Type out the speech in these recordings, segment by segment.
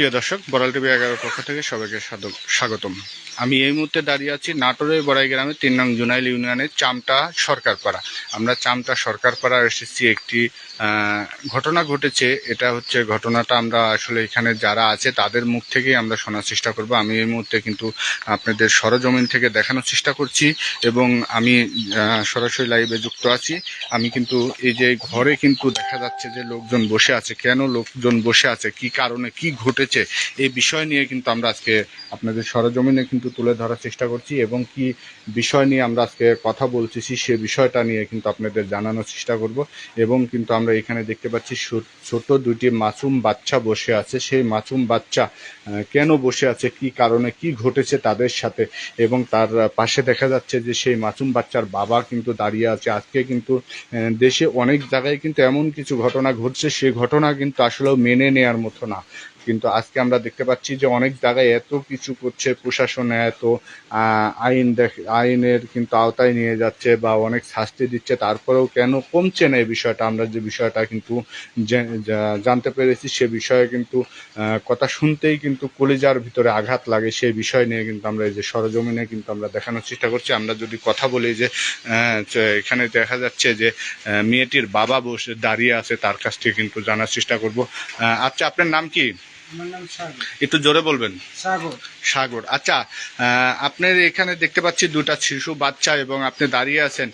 প্রিয় দর্শক বড়াল টিভি এগারোর পক্ষ থেকে সবাইকে স্বাগতম। আমি এই মুহূর্তে দাঁড়িয়ে আছি নাটোরের বড়াই গ্রামে তিন নং জুনাইল ইউনিয়নের চামটা সরকারপাড়া। আমরা চামটা সরকারপাড়া এসেছি একটি ঘটনা ঘটেছে, এটা হচ্ছে ঘটনাটা আমরা আসলে এখানে যারা আছে তাদের মুখ থেকেই আমরা শোনার চেষ্টা করব। আমি এই মুহূর্তে কিন্তু আপনাদের সরজমিন থেকে দেখানোর চেষ্টা করছি এবং আমি সরাসরি লাইভে যুক্ত আছি। আমি কিন্তু এই যে ঘরে কিন্তু দেখা যাচ্ছে যে লোকজন বসে আছে। কেন লোকজন বসে আছে? কি কারণে? কি ঘটেছে? এই বিষয় নিয়ে কিন্তু আমরা আজকে আপনাদের সরজমিনে কিন্তু তুলে ধরার চেষ্টা করছি এবং কি বিষয় নিয়ে আমরা আজকে কথা বলতেছি সে বিষয়টা নিয়ে কিন্তু আপনাদের জানানোর চেষ্টা করব। এবং কিন্তু আমরা এখানে দেখতে পাচ্ছি ছোট দুটি মাসুম বাচ্চা বসে আছে। সেই মাসুম বাচ্চা কেন বসে আছে? কি কারণে? কি ঘটেছে তাদের সাথে? এবং তার পাশে দেখা যাচ্ছে যে সেই মাসুম বাচ্চার বাবা কিন্তু দাঁড়িয়ে আছে। আজকে কিন্তু দেশে অনেক জায়গায় কিন্তু এমন কিছু ঘটনা ঘটছে। সে ঘটনা কিন্তু আসলেও মেনে নেয়ার মতো না। কিন্তু আজকে আমরা দেখতে পাচ্ছি যে অনেক জায়গায় এত কিছু করছে, প্রশাসনে এত আইন দেখ, আইনের কিন্তু আওতায় নিয়ে যাচ্ছে বা অনেক শাস্তি দিচ্ছে, তারপরেও কেন কমছে না এই বিষয়টা? আমরা যে বিষয়টা কিন্তু জানতে পেরেছি, সে বিষয়ে কিন্তু কথা শুনতেই কিন্তু কলিজার ভিতরে আঘাত লাগে, সেই বিষয় নিয়ে কিন্তু আমরা এই যে সরজমিনে কিন্তু আমরা দেখানোর চেষ্টা করছি। আমরা যদি কথা বলি যে এখানে দেখা যাচ্ছে যে মেয়েটির বাবা বসে দাঁড়িয়ে আছে, তার কাছ থেকে কিন্তু জানার চেষ্টা করব। আচ্ছা আপনার নাম কি? আমার নাম সাগর। একটু জোরে বলবেন? সাগর। সাগর। আচ্ছা আপনার এখানে দেখতে পাচ্ছি দুটা শিশু বাচ্চা এবং আপনি দাঁড়িয়ে আছেন।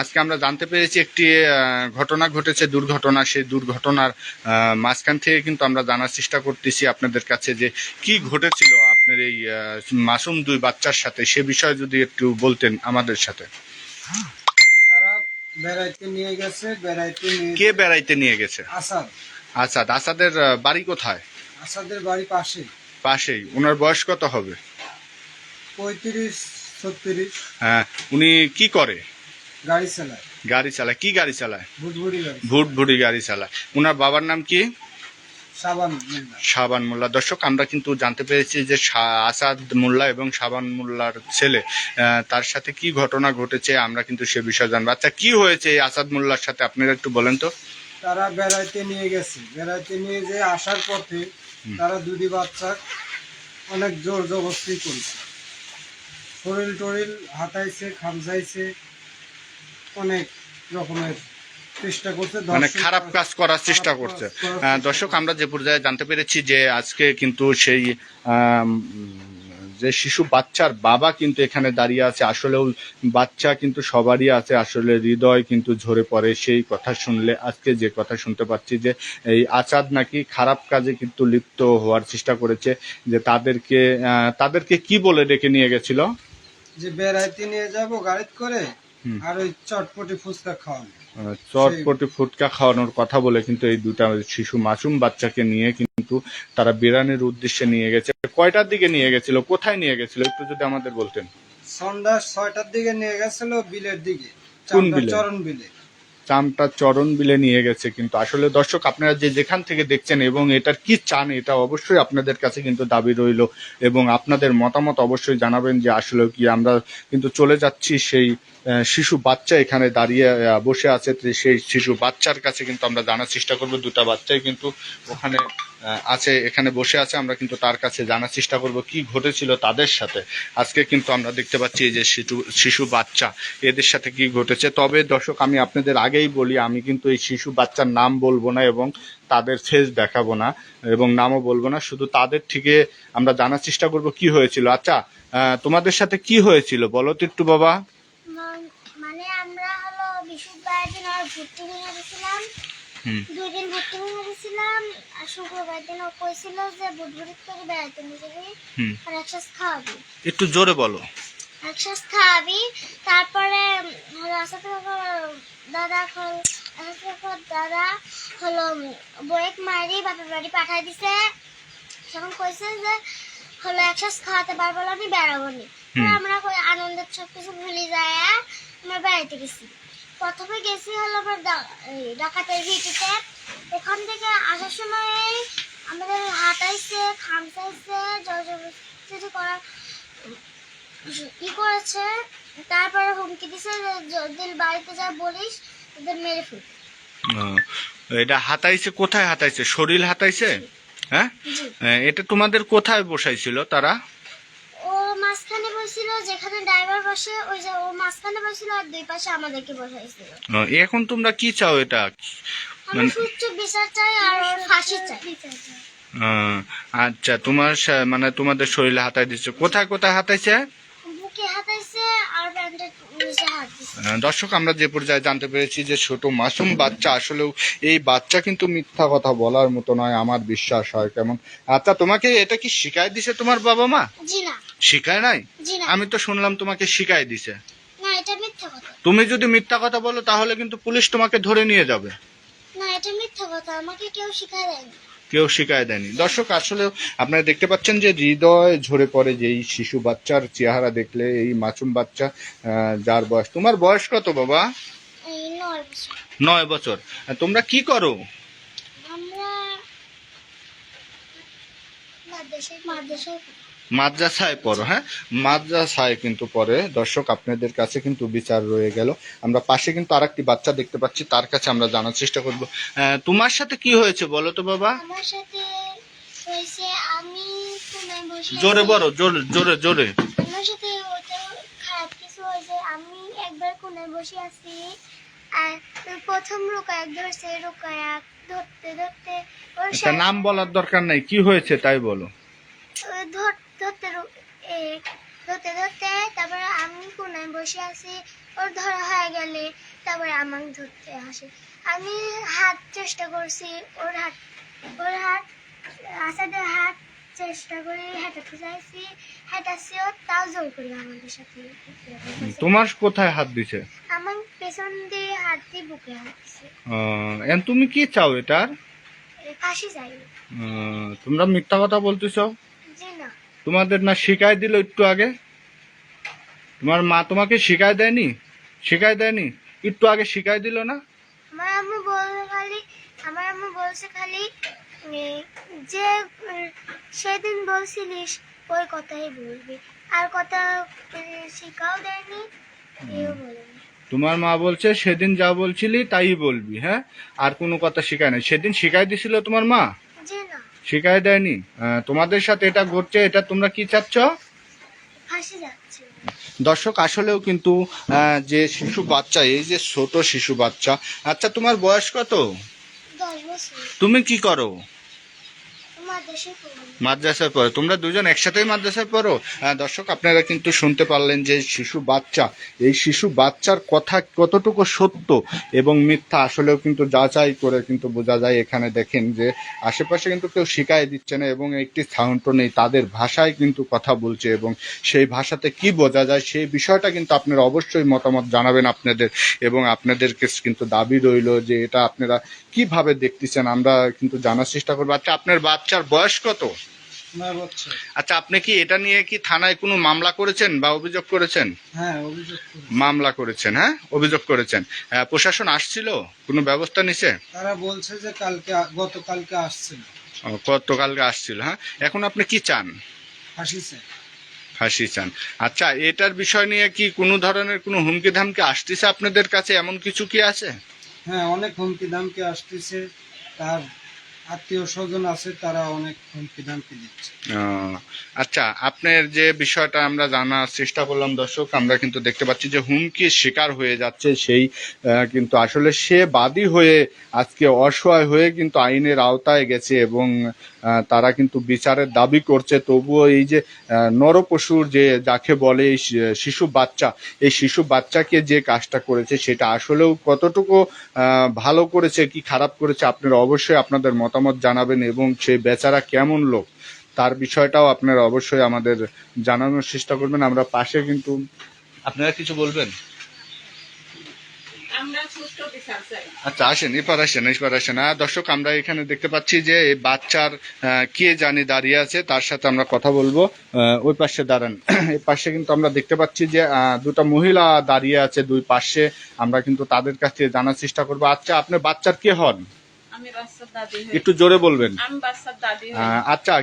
আজকে আমরা জানতে পেরেছি একটি ঘটনা ঘটেছে দুর্ঘটনা। সেই দুর্ঘটনার মাঝখান থেকে কিন্তু আমরা জানার চেষ্টা করতেছি আপনাদের কাছে যে কি ঘটেছিল আপনার এই মাসুম দুই বাচ্চার সাথে। সে বিষয়ে যদি একটু বলতেন আমাদের সাথে। তারা বেড়াইতে নিয়ে গেছে বেড়াইতে নিয়ে কে বেড়াইতে নিয়ে গেছে? আসাদ। আচ্ছা আসাদের বাড়ি কোথায়? আসাদের বাড়ি পাশে পাশেই। ওনার বয়স কত হবে? পঁয়ত্রিশ ছত্রিশ। হ্যাঁ উনি কি করে? গাড়ি চালায়। গাড়ি চালায়। কি গাড়ি চালায়? ভুটভুড়ি গাড়ি ভুট ভুটি গাড়ি চালায়। ওনার বাবার নাম কি? সাবান মোল্লা। শাবান মোল্লা। দর্শক আমরা কিন্তু জানতে পেরেছি যে আসাদ মোল্লা এবং শাবান মোল্লার ছেলে তার সাথে কি ঘটনা ঘটেছে আমরা কিন্তু সে বিষয়ে জানব। আচ্ছা কি হয়েছে এই আসাদ মোল্লার সাথে? আপনারা একটু বলেন তো। তারা বেড়াইতে নিয়ে গেছে। বেড়াইতে নিয়ে যে আসার পথে তারা দুটি বাচ্চা অনেক জোর জবরস্তি করছে। শরীর টরিল হাতাইছে খামচাইছে অনেক রকমের চেষ্টা করছে মানে খারাপ কাজ করার চেষ্টা করছে। দর্শক আমরা যে পর্যায়ে জানতে পেরেছি যে আজকে কিন্তু সেই যে শিশু বাচ্চার বাবা কিন্তু এখানে দাঁড়িয়ে আছে, আসলেও বাচ্চা কিন্তু সবারই আছে, আসলে হৃদয় কিন্তু ঝরে পড়ে, সেই কথা শুনলে আজকে যে কথা শুনতে পাচ্ছি যে এই আচাদ নাকি খারাপ কাজে কিন্তু লিপ্ত হওয়ার চেষ্টা করেছে, যে তাদেরকে তাদেরকে কি বলে ডেকে নিয়ে গেছিল যে বেড়াইতে নিয়ে যাব, গাড়িতে করে। আর ওই চটপটি ফুচকা খাওয়ানো। চটপটি ফুটকা খাওয়ানোর কথা বলে কিন্তু এই দুটা শিশু মাসুম বাচ্চাকে নিয়ে কিন্তু তারা বিরানের উদ্দেশ্যে নিয়ে গেছে। কয়টার দিকে নিয়ে গেছিল? কোথায় নিয়ে গেছিল? একটু যদি আমাদের বলতেন। সন্ধ্যা ছয়টার দিকে নিয়ে গেছিল বিলের দিকে। কোন বিলে? চরণ বিলে। চামটা চরণ বিলে নিয়ে গেছে কিন্তু। আসলে দর্শক আপনারা যে যেখান থেকে দেখছেন এবং এটার কি চান এটা অবশ্যই আপনাদের কাছে কিন্তু দাবি রইল এবং আপনাদের মতামত অবশ্যই জানাবেন যে আসলে কি আমরা কিন্তু চলে যাচ্ছি সেই শিশু বাচ্চা এখানে দাঁড়িয়ে বসে আছে। সেই শিশু বাচ্চার কাছে কিন্তু আমরা জানার চেষ্টা করব। দুটা বাচ্চাই কিন্তু ওখানে আছে, এখানে বসে আছে। আমরা কিন্তু তার কাছে জানার চেষ্টা করব কি ঘটেছিল তাদের সাথে। আজকে কিন্তু আমরা দেখতে পাচ্ছি যে শিশু শিশু বাচ্চা, এদের সাথে কি ঘটেছে। তবে দর্শক, আমি আপনাদের আগেই বলি, আমি কিন্তু এই শিশু বাচ্চার নাম বলব না এবং তাদের ফেস দেখাবো না এবং নামও বলব না। শুধু তাদের থেকে আমরা জানার চেষ্টা করব কি হয়েছিল। আচ্ছা তোমাদের সাথে কি হয়েছিল? বলো তো একটু, বাবা। মান- আমরা হলো বিশুদ্ধবার দিন আর ভর্তি ভেঙে গেছিলাম। দুই দিন ভর্তি ভেঙে গেছিলাম আর শুক্রবার দিন ও কইছিল যে বুধবুড়ির থেকে বেড়াতে নিয়ে যাবি। আর একসাথ খাওয়াবি একটু জোরে বলো একসাথ খাওয়াবি তারপরে হলো আসাদ দাদা কাকার দাদা হলো বয়েক মারি বাপের বাড়ি পাঠাই দিছে তখন কইছে যে হলো একসাথ খাওয়াতে পারব না আমি বেড়াবো নি। আমরা কই আনন্দের সব কিছু ভুলে যায় আমরা বেড়াইতে গেছি। প্রথমে গেছি হলো আমার ডাকাতের ভিটিতে। ওখান থেকে আসার সময় আমাদের হাঁটাইছে খামচাইছে জর্জবস্তি করা ই করেছে। তারপরে হুমকি দিছে যদি বাড়িতে যা বলিস তোদের মেরে ফেল এটা হাতাইছে কোথায় হাতাইছে শরীর হাতাইছে হ্যাঁ? এটা তোমাদের কোথায় বসাইছিল তারা? বসছিল যেখানে ড্রাইভার বসে ওই যে ও মাঝখানে বসছিল আর দুই পাশে আমাদেরকে বসাইছিল। এখন তোমরা কি চাও এটা? মানে- সুচ্চ বিচার চাই আর ওর ফাঁসি চাই। আচ্ছা তোমার মানে তোমাদের শরীরে হাতাই দিচ্ছে। কোথায় কোথায় হাতাইছে? আহ, দর্শক আমরা যে পর্যায়ে জানতে পেরেছি যে ছোট মাসুম বাচ্চা আসলেও এই বাচ্চা কিন্তু মিথ্যা কথা বলার মতো নয় আমার বিশ্বাস হয় কেমন। আচ্ছা তোমাকে এটা কি শিখাই দিছে তোমার বাবা মা? জি না। শিখায় নাই? আমি তো শুনলাম তোমাকে শিখাই দিছে। তুমি যদি মিথ্যা কথা বলো তাহলে কিন্তু পুলিশ তোমাকে ধরে নিয়ে যাবে। না এটা মিথ্যা কথা। আমাকে কেউ শিখায় দেয়নি। কেউ শিখায় দেয়নি। দর্শক আসলে আপনারা দেখতে পাচ্ছেন যে হৃদয় ঝরে পড়ে যে এই শিশু বাচ্চার চেহারা দেখলে এই মাসুম বাচ্চা যার বয়স। তোমার বয়স কত বাবা? নয় বছর। তোমরা কি করো? আমরা মাদ্রাসায় পড়ো হ্যাঁ? মাদ্রাসায় কিন্তু পরে দর্শক আপনাদের কাছে কিন্তু বিচার রয়ে গেল। আমরা পাশে কিন্তু আরেকটি বাচ্চা দেখতে পাচ্ছি তার কাছে আমরা জানার চেষ্টা করব। তোমার সাথে কি হয়েছে বলো তো বাবা? আমার সাথে হয়েছে আমি জোরে। বলো জোরে জোরে জোরে। আমার সাথে খারাপ কিছু হয়েছে আমি একবার কোনায় বসে আছি। আর প্রথম রোকায়াক ধরছে রোকায়াক ধরতে ধরতে ওর নাম বলার দরকার নাই কি হয়েছে তাই বলো। ও ধর- ধরতে ধরতে ধরতে তারপরে আমি কোনায় বসে আছি। ওর ধরা হয়ে গেলে তারপরে আমাকে ধরতে আসে। আমি হাত চেষ্টা করছি ওর হাত ওর হাত আসাদের হাত চেষ্টা করে হেঁটাতে চাইছি হেঁটাচ্ছিও তাও জোর করি আমাদের সাথে তোমার কোথায় হাত দিছে? আমার পেছন দিয়ে হাত দিয়ে বুকে হাত দিছে। এখন তুমি কি চাও এটার? ফাঁসি আহ, তোমরা মিথ্যা কথা বলতেছো? জি না। তোমাদের না শিখাই দিল একটু আগে? তোমার মা তোমাকে শিখাই দেয়নি? শিখাই দেয়নি? একটু আগে শিখাই দিল না? আমার আম্মু বলছে খালি আমার আম্মু বলছে খালি যে সেদিন বলছিলিস ওই কথাই বলবি। আর কথা শিখাও দেয়নি কেউ বলেনি। তোমার মা বলছে সেদিন যা বলছিলি তাই বলবি হ্যাঁ? আর কোনো কথা শিখায় না সেদিন শিখাই দিছিল তোমার মা? শিখাই দেয়নি? তোমাদের সাথে এটা ঘটছে এটা তোমরা কি চাচ্ছ? দর্শক আসলেও কিন্তু যে শিশু বাচ্চা এই যে ছোট শিশু বাচ্চা আচ্ছা তোমার বয়স কত? তুমি কি করো? মাদ্রাসায় পড়ো। তোমরা দুজন একসাথেই মাদ্রাসায় পড়ো? আহ, দর্শক আপনারা কিন্তু শুনতে পারলেন যে শিশু বাচ্চা এই শিশু বাচ্চার কথা কতটুকু সত্য এবং মিথ্যা আসলেও কিন্তু যাচাই করে কিন্তু বোঝা যায়। এখানে দেখেন যে আশেপাশে কিন্তু কেউ শিখাই দিচ্ছে না এবং একটি সাউন্ড নেই তাদের ভাষায় কিন্তু কথা বলছে এবং সেই ভাষাতে কি বোঝা যায় সেই বিষয়টা কিন্তু আপনারা অবশ্যই মতামত জানাবেন আপনাদের এবং আপনাদেরকে কিন্তু দাবি রইল যে এটা আপনারা কীভাবে দেখতেছেন আমরা কিন্তু জানার চেষ্টা করব। আচ্ছা আপনার বাচ্চার বয়স কত? আচ্ছা আপনি কি এটা নিয়ে কি থানায় কোনো মামলা করেছেন বা অভিযোগ করেছেন? হ্যাঁ অভিযোগ মামলা করেছেন হ্যাঁ? অভিযোগ করেছেন। প্রশাসন আসছিল? কোনো ব্যবস্থা নিছে? তারা বলছে যে কালকে গতকালকে আসছিল। গতকালকে আসছিল হ্যাঁ? এখন আপনি কি চান? ফাঁসিছে ফাঁসি চান। আচ্ছা এটার বিষয় নিয়ে কি কোনো ধরনের কোনো হুমকি ধামকি আসতেছে আপনাদের কাছে? এমন কিছু কি আছে? হ্যাঁ অনেক হুমকি দামকি আসতেছে। তার আত্মীয় স্বজন আছে, তারা অনেক হুমকি আচ্ছা আপনার যে বিষয়টা আমরা জানার চেষ্টা করলাম দর্শক, আমরা কিন্তু দেখতে পাচ্ছি যে হুমকির শিকার হয়ে যাচ্ছে সেই কিন্তু আসলে সে বাদী হয়ে আজকে অসহায় হয়ে কিন্তু আইনের আওতায় গেছে এবং তারা কিন্তু বিচারের দাবি করছে। তবুও এই যে নরপশুর যে, যাকে বলে এই শিশু বাচ্চা, এই শিশু বাচ্চাকে যে কাজটা করেছে সেটা আসলেও কতটুকু ভালো করেছে, কি খারাপ করেছে আপনারা অবশ্যই আপনাদের মতামত জানাবেন এবং সে বেচারা কেমন লোক, তার বিষয়টাও আপনারা অবশ্যই আমাদের জানানোর চেষ্টা করবেন। আমরা পাশে কিন্তু আপনারা কিছু বলবেন আমরা সুষ্ঠু বিচার চাই আচ্ছা আসেন এবার আসেন এবার আসেন। হ্যাঁ দর্শক, আমরা এখানে দেখতে পাচ্ছি যে এই বাচ্চার কে জানি দাঁড়িয়ে আছে, তার সাথে আমরা কথা বলব। ওই পাশে দাঁড়ান। এই পাশে কিন্তু আমরা দেখতে পাচ্ছি যে দুটো মহিলা দাঁড়িয়ে আছে দুই পাশে। আমরা কিন্তু তাদের কাছ থেকে জানার চেষ্টা করব। আচ্ছা আপনার বাচ্চার কে হন? আমি বাচ্চার দাদি হই একটু জোরে বলবেন। আমি বাচ্চার দাদি হই আচ্ছা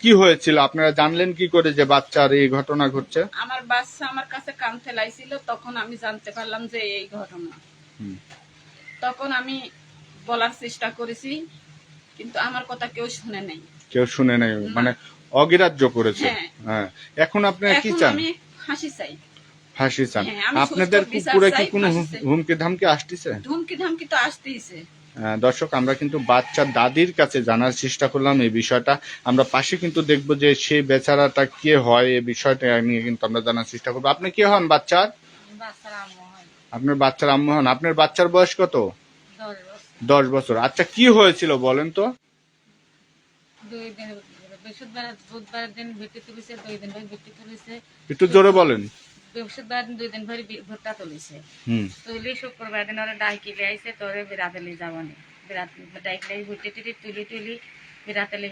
কি- হয়েছিল? আপনারা জানলেন কি করে যে বাচ্চার এই ঘটনা ঘটছে? আমার বাচ্চা আমার কাছে কান ফেলাইছিল তখন আমি জানতে পারলাম যে এই ঘটনা। তখন আমি বলার চেষ্টা করেছি কিন্তু আমার কথা কেউ শুনে নেই। কেউ শুনে নেই মানে অগ্রাহ্য করেছে। হ্যাঁ। হ্যাঁ। এখন আপনারা কি চান? আমি হাসি চাই। ফাঁসি চান। হ্যাঁ, আপনাদের বিচার কি কোনো হুমকি ধামকি আসতেছে? ধুমকি ধামকি তো আসতেইছে। দর্শক আমরা কিন্তু বাচ্চার দাদির কাছে জানার চেষ্টা করলাম এই বিষয়টা। আমরা পাশে কিন্তু দেখব যে সেই বেচারাটা কে হয় এই বিষয়টা নিয়ে কিন্তু আমরা জানার চেষ্টা করব। আপনি কে হন বাচ্চার? আপনার বাচ্চার আম্মু হন। আপনার বাচ্চার বয়স কত? দশ বছর। আচ্ছা কি হয়েছিল বলেন তো? একটু জোরে বলেন। বৃহস্পতিবার দিন দুই দিন ভুট্টা তুলিছে। তুলি শুক্রবার দিন ওরা ডাইকি লিয়াইছে তোরে বিরাতলি যাবানি বিরাট ডাইক লাই ভুট্টি টুটি তুলি তুলি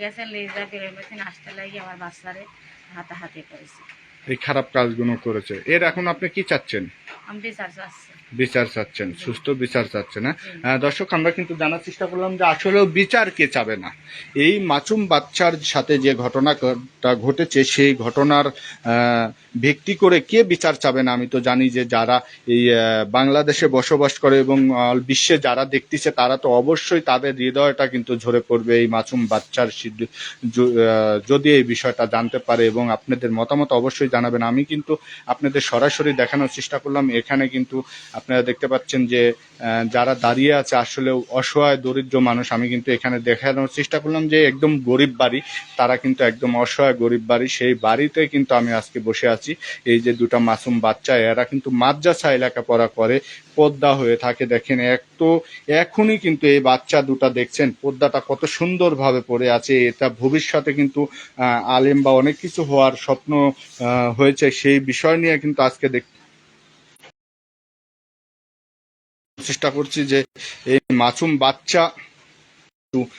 গেছে লিজা বেরোয় আসতে লাগি আমার বাচ্চারে হাতাহাতি করেছে। এই খারাপ কাজগুলো করেছে। এর এখন আপনি কি চাচ্ছেন? বিচার চাচ্ছেন সুস্থ বিচার চাচ্ছেন হ্যাঁ? দর্শক আমরা কিন্তু জানার চেষ্টা করলাম যে আসলেও বিচার কে চাবে না? এই মাসুম বাচ্চার সাথে যে ঘটনাটা ঘটেছে সেই ঘটনার ভিত্তি করে কে বিচার চাবে না? আমি তো জানি যে যারা এই বাংলাদেশে বসবাস করে এবং বিশ্বে যারা দেখতেছে তারা তো অবশ্যই তাদের হৃদয়টা কিন্তু ঝরে পড়বে এই মাসুম বাচ্চার যদি এই বিষয়টা জানতে পারে এবং আপনাদের মতামত অবশ্যই জানাবেন। আমি কিন্তু আপনাদের সরাসরি দেখানোর চেষ্টা করলাম। এখানে কিন্তু আপনারা দেখতে পাচ্ছেন যে যারা দাঁড়িয়ে আছে আসলে অসহায়, দরিদ্র মানুষ, আমি কিন্তু এখানে দেখানোর চেষ্টা করলাম যে, একদম গরিব বাড়ি, তারা কিন্তু একদম অসহায়, গরিব বাড়ি, সেই বাড়িতে কিন্তু আমি আজকে বসে আছি। এই যে দুটা মাসুম বাচ্চা, এরা কিন্তু মাদ্রাসা এলাকা পড়া করে পদ্মা হয়ে থাকে, দেখেন এক, তো এখনই কিন্তু এই বাচ্চা দুটা দেখছেন, পদ্মাটা কত সুন্দরভাবে পড়ে আছে, এটা ভবিষ্যতে কিন্তু আলেম বা অনেক কিছু হওয়ার স্বপ্ন হয়েছে, সেই বিষয় নিয়ে কিন্তু আজকে দেখ চেষ্টা করছি যে এই মাসুম বাচ্চা কিন্তু,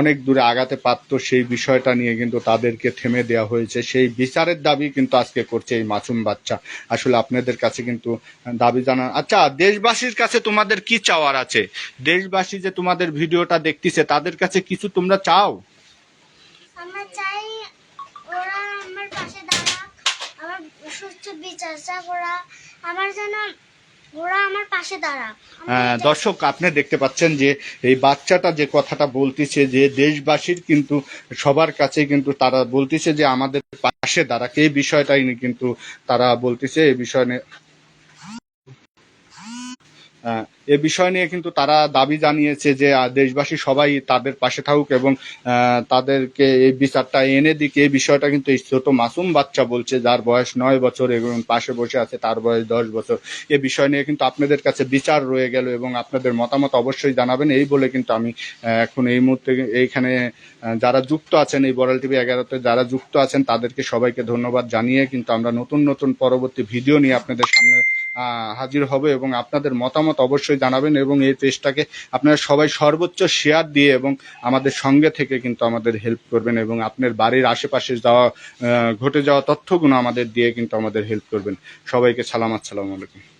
অনেক দূরে আগাতে পারত সেই বিষয়টা নিয়ে কিন্তু তাদেরকে থেমে দেওয়া হয়েছে। সেই বিচারের দাবি কিন্তু আজকে করছে এই মাসুম বাচ্চা। আসলে আপনাদের কাছে কিন্তু দাবি জানা আচ্ছা দেশবাসীর কাছে তোমাদের কি চাওয়ার আছে? দেশবাসী যে তোমাদের ভিডিওটা দেখতেছে তাদের কাছে কিছু তোমরা চাও? আমরা ওরা। আমার যেন আমার পাশে এটাই দর্শক আপনি দেখতে পাচ্ছেন যে এই বাচ্চাটা যে কথাটা বলতেছে যে দেশবাসীর কিন্তু সবার কাছে কিন্তু তারা বলতেছে যে আমাদের পাশে দাঁড়াক এই বিষয়টাই কিন্তু তারা বলতেছে এই বিষয় এ বিষয় নিয়ে কিন্তু তারা দাবি জানিয়েছে যে দেশবাসী সবাই তাদের পাশে থাকুক এবং তাদেরকে এই বিচারটা এনে দিক। এই বিষয়টা কিন্তু ছোট মাসুম বাচ্চা বলছে, যার বয়স নয় বছর এবং পাশে বসে আছে, তার বয়স দশ বছর। এ বিষয় নিয়ে কিন্তু আপনাদের কাছে বিচার রয়ে গেল এবং আপনাদের মতামত অবশ্যই জানাবেন। এই বলে কিন্তু আমি এখন এই মুহূর্তে এইখানে যারা যুক্ত আছেন এই বরাল টিভি এগারোতে, যারা যুক্ত আছেন তাদেরকে সবাইকে ধন্যবাদ জানিয়ে কিন্তু আমরা নতুন নতুন পরবর্তী ভিডিও নিয়ে আপনাদের সামনে হাজির হবে এবং আপনাদের মতামত অবশ্যই জানাবেন এবং এই পেজটাকে আপনারা সবাই সর্বোচ্চ শেয়ার দিয়ে এবং আমাদের সঙ্গে থেকে কিন্তু আমাদের হেল্প করবেন এবং আপনার বাড়ির আশেপাশে যাওয়া ঘটে যাওয়া তথ্যগুলো আমাদের দিয়ে কিন্তু আমাদের হেল্প করবেন। সবাইকে সালাম, আসসালামু আলাইকুম।